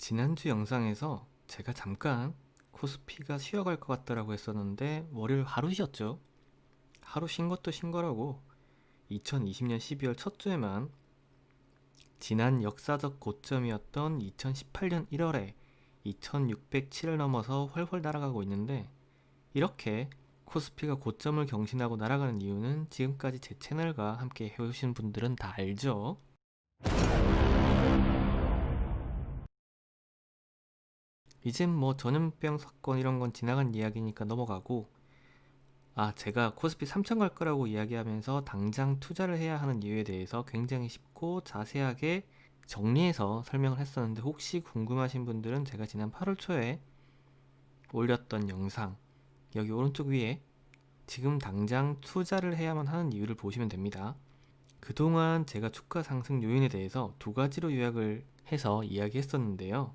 지난주 영상에서 제가 잠깐 코스피가 쉬어갈 것 같다라고 했었는데 월요일 하루 쉬었죠. 하루 쉰 것도 쉰 거라고 2020년 12월 첫 주에만 지난 역사적 고점이었던 2018년 1월에 2607을 넘어서 훨훨 날아가고 있는데 이렇게 코스피가 고점을 경신하고 날아가는 이유는 지금까지 제 채널과 함께 해오신 분들은 다 알죠. 이젠 뭐 전염병 사건 이런 건 지나간 이야기니까 넘어가고 아 제가 코스피 3천 갈 거라고 이야기하면서 당장 투자를 해야 하는 이유에 대해서 굉장히 쉽고 자세하게 정리해서 설명을 했었는데 혹시 궁금하신 분들은 제가 지난 8월 초에 올렸던 영상 여기 오른쪽 위에 지금 당장 투자를 해야만 하는 이유를 보시면 됩니다. 그동안 제가 주가 상승 요인에 대해서 두 가지로 요약을 해서 이야기했었는데요.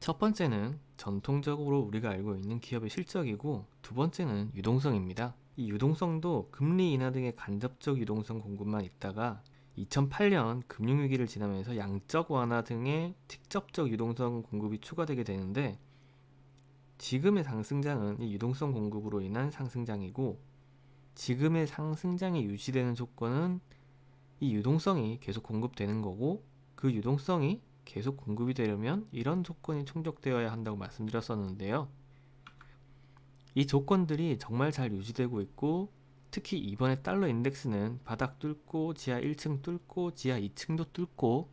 첫 번째는 전통적으로 우리가 알고 있는 기업의 실적이고 두 번째는 유동성입니다. 이 유동성도 금리 인하 등의 간접적 유동성 공급만 있다가 2008년 금융위기를 지나면서 양적 완화 등의 직접적 유동성 공급이 추가되게 되는데 지금의 상승장은 이 유동성 공급으로 인한 상승장이고 지금의 상승장이 유지되는 조건은 이 유동성이 계속 공급되는 거고 그 유동성이 계속 공급이 되려면 이런 조건이 충족되어야 한다고 말씀드렸었는데요. 이 조건들이 정말 잘 유지되고 있고 특히 이번에 달러 인덱스는 바닥 뚫고 지하 1층 뚫고 지하 2층도 뚫고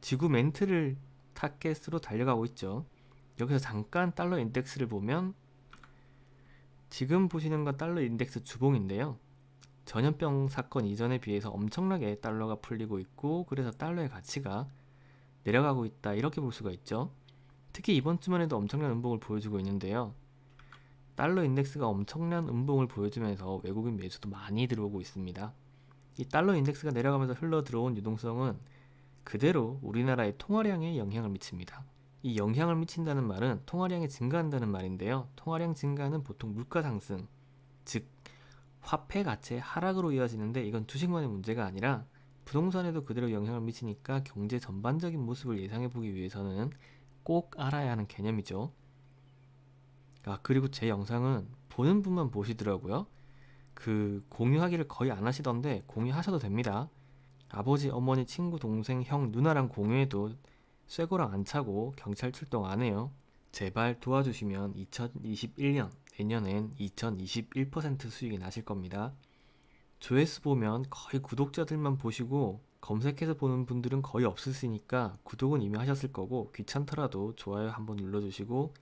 지구 멘트를 타겟으로 달려가고 있죠. 여기서 잠깐 달러 인덱스를 보면 지금 보시는 건 달러 인덱스 주봉인데요. 전염병 사건 이전에 비해서 엄청나게 달러가 풀리고 있고 그래서 달러의 가치가 내려가고 있다 이렇게 볼 수가 있죠. 특히 이번 주만 해도 엄청난 음봉을 보여주고 있는데요. 달러 인덱스가 엄청난 음봉을 보여주면서 외국인 매수도 많이 들어오고 있습니다. 이 달러 인덱스가 내려가면서 흘러 들어온 유동성은 그대로 우리나라의 통화량에 영향을 미칩니다. 이 영향을 미친다는 말은 통화량이 증가한다는 말인데요. 통화량 증가는 보통 물가 상승, 즉 화폐 가치의 하락으로 이어지는데 이건 주식만의 문제가 아니라 부동산에도 그대로 영향을 미치니까 경제 전반적인 모습을 예상해 보기 위해서는 꼭 알아야 하는 개념이죠. 아, 그리고 제 영상은 보는 분만 보시더라고요. 그 공유하기를 거의 안 하시던데 공유하셔도 됩니다. 아버지, 어머니, 친구, 동생, 형, 누나랑 공유해도 쇠고랑 안 차고 경찰 출동 안 해요. 제발 도와주시면 2021년 내년엔 2021% 수익이 나실 겁니다. 조회수 보면 거의 구독자들만 보시고 검색해서 보는 분들은 거의 없으시니까 구독은 이미 하셨을 거고 귀찮더라도 좋아요 한번 눌러주시고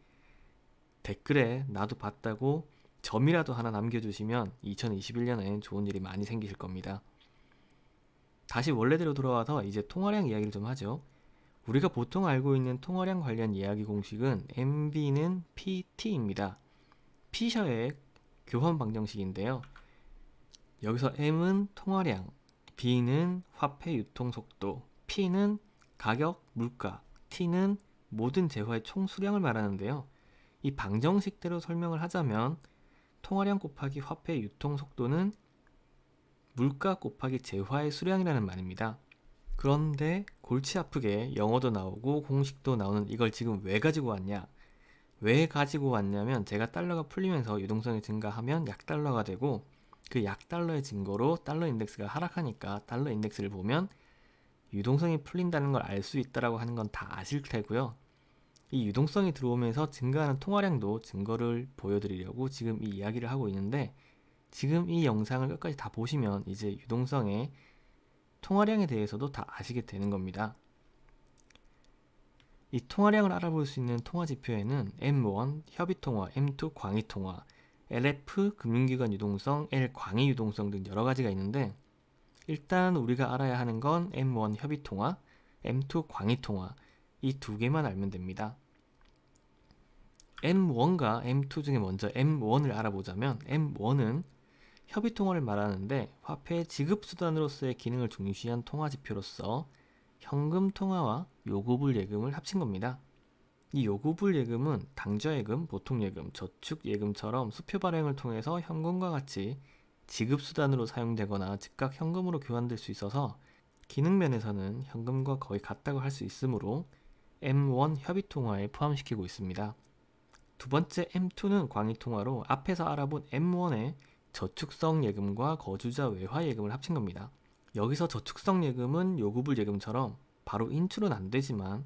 댓글에 나도 봤다고 점이라도 하나 남겨주시면 2021년엔 좋은 일이 많이 생기실 겁니다. 다시 원래대로 돌아와서 이제 통화량 이야기를 좀 하죠. 우리가 보통 알고 있는 통화량 관련 이야기 공식은 MB는 PT입니다. P셔의 교환 방정식인데요. 여기서 M은 통화량, B는 화폐 유통 속도, P는 가격, 물가, T는 모든 재화의 총 수량을 말하는데요. 이 방정식대로 설명을 하자면 통화량 곱하기 화폐 유통 속도는 물가 곱하기 재화의 수량이라는 말입니다. 그런데 골치 아프게 영어도 나오고 공식도 나오는 이걸 지금 왜 가지고 왔냐? 왜 가지고 왔냐면 제가 달러가 풀리면서 유동성이 증가하면 약달러가 되고 그 약달러의 증거로 달러 인덱스가 하락하니까 달러 인덱스를 보면 유동성이 풀린다는 걸 알 수 있다라고 하는 건 다 아실 테고요. 이 유동성이 들어오면서 증가하는 통화량도 증거를 보여드리려고 지금 이 이야기를 하고 있는데 지금 이 영상을 끝까지 다 보시면 이제 유동성의 통화량에 대해서도 다 아시게 되는 겁니다. 이 통화량을 알아볼 수 있는 통화 지표에는 M1 협의통화, M2 광의통화, LF 금융기관 유동성, L 광의 유동성 등 여러 가지가 있는데 일단 우리가 알아야 하는 건 M1 협의 통화, M2 광의 통화 이 두 개만 알면 됩니다. M1과 M2 중에 먼저 M1을 알아보자면 M1은 협의 통화를 말하는데 화폐 지급 수단으로서의 기능을 중시한 통화 지표로서 현금 통화와 요구불 예금을 합친 겁니다. 이 요구불 예금은 당좌예금, 보통예금, 저축예금처럼 수표 발행을 통해서 현금과 같이 지급수단으로 사용되거나 즉각 현금으로 교환될 수 있어서 기능 면에서는 현금과 거의 같다고 할 수 있으므로 M1 협의 통화에 포함시키고 있습니다. 두 번째 M2는 광의 통화로 앞에서 알아본 M1의 저축성 예금과 거주자 외화 예금을 합친 겁니다. 여기서 저축성 예금은 요구불 예금처럼 바로 인출은 안 되지만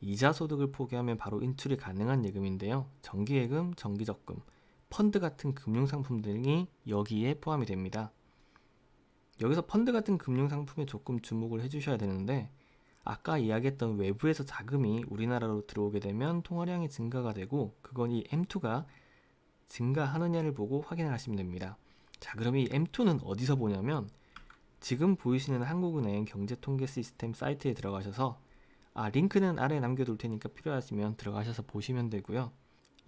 이자 소득을 포기하면 바로 인출이 가능한 예금인데요. 정기예금, 정기적금, 펀드 같은 금융상품 등이 여기에 포함이 됩니다. 여기서 펀드 같은 금융상품에 조금 주목을 해주셔야 되는데 아까 이야기했던 외부에서 자금이 우리나라로 들어오게 되면 통화량이 증가가 되고 그건 이 M2가 증가하느냐를 보고 확인을 하시면 됩니다. 자, 그럼 이 M2는 어디서 보냐면 지금 보이시는 한국은행 경제통계 시스템 사이트에 들어가셔서 아, 링크는 아래에 남겨둘 테니까 필요하시면 들어가셔서 보시면 되고요.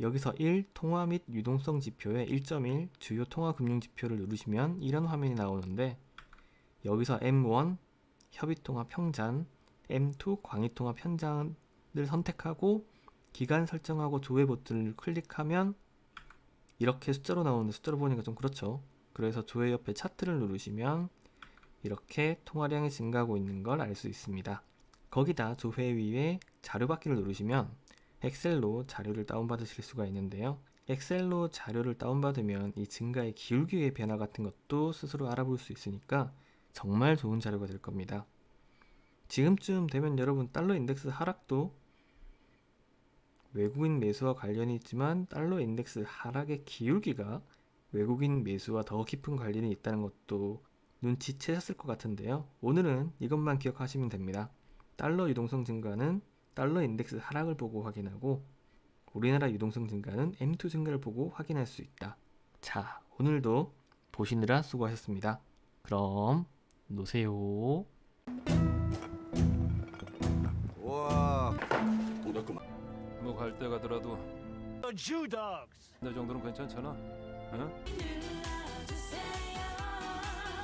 여기서 1. 통화 및 유동성 지표에 1.1 주요 통화 금융 지표를 누르시면 이런 화면이 나오는데 여기서 M1 협의통화 평잔, M2 광의통화 편잔을 선택하고 기간 설정하고 조회 버튼을 클릭하면 이렇게 숫자로 나오는데 숫자로 보니까 좀 그렇죠. 그래서 조회 옆에 차트를 누르시면 이렇게 통화량이 증가하고 있는 걸 알 수 있습니다. 거기다 조회 위에 자료 받기를 누르시면 엑셀로 자료를 다운받으실 수가 있는데요. 엑셀로 자료를 다운받으면 이 증가의 기울기의 변화 같은 것도 스스로 알아볼 수 있으니까 정말 좋은 자료가 될 겁니다. 지금쯤 되면 여러분 달러 인덱스 하락도 외국인 매수와 관련이 있지만 달러 인덱스 하락의 기울기가 외국인 매수와 더 깊은 관련이 있다는 것도 눈치채셨을 것 같은데요. 오늘은 이것만 기억하시면 됩니다. 달러 유동성 증가는 달러 인덱스 하락을 보고 확인하고 우리나라 유동성 증가는 M2 증가를 보고 확인할 수 있다. 자, 오늘도 보시느라 수고하셨습니다. 그럼 노세요. 와, 뭐갈 때 가더라도 The Jew dogs. 내 정도는 괜찮잖아. 응?